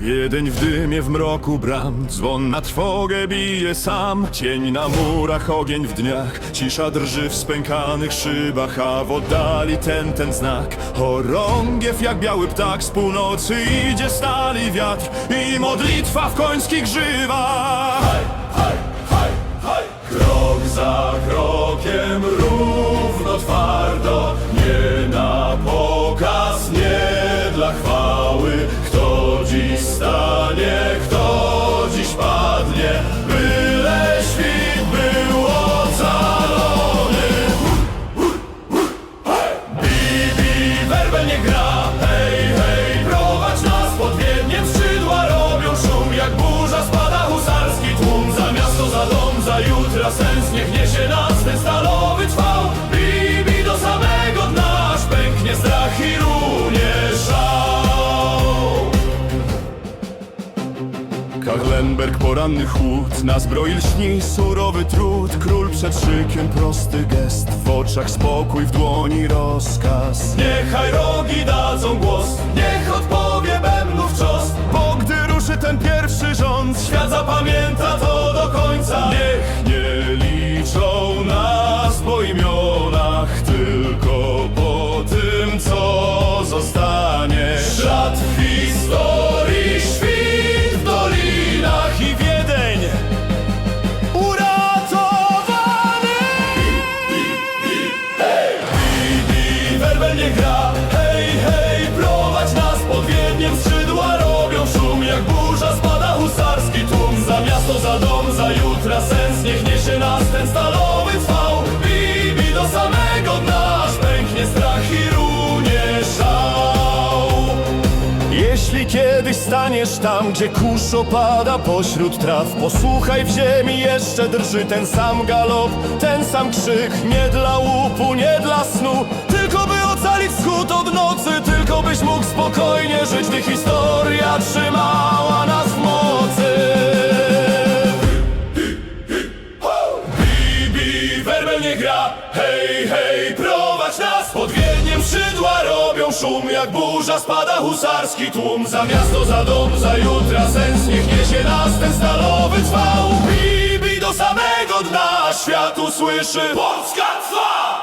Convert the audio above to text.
Wiedeń w dymie, w mroku bram. Dzwon na trwogę bije sam. Cień na murach, ogień w dniach. Cisza drży w spękanych szybach A w oddali ten, ten znak. Chorągiew jak biały ptak Z północy idzie stali wiatr I modlitwa w końskich żywach. Krok za krokiem równo twardo niesie nas stalowy trwał Bibi do samego dna Aż pęknie strach i runie szał. Karlenberg, poranny chłód Na zbroi lśni surowy trud. Król przed szykiem, prosty gest. W oczach spokój, w dłoni rozkaz. Niechaj rogi dadzą głos zostanie w historii, świt w dolinach i Wiedeń uratowany Bibi, werbel nie gra Hej, hej, prowadź nas pod Wiedniem Skrzydła robią szum jak burza Spada husarski tłum Za miasto, za dom, za jutra sens Niech niesie nas ten stalowy cwał jeśli kiedyś staniesz tam, gdzie kurz opada pośród traw Posłuchaj, w ziemi jeszcze drży ten sam galop, ten sam krzyk Nie dla łupu, nie dla snu, tylko by ocalić wschód od nocy Tylko byś mógł spokojnie żyć, gdy historia trzymała nas w mocy. Bibi, werbel nie gra Hej, hej, Skrzydła robią szum Jak burza spada husarski tłum Za miasto, za dom, za jutra sens Niech niesie nas ten stalowy cwał Bibi do samego dna Świat usłyszy Polska trwa!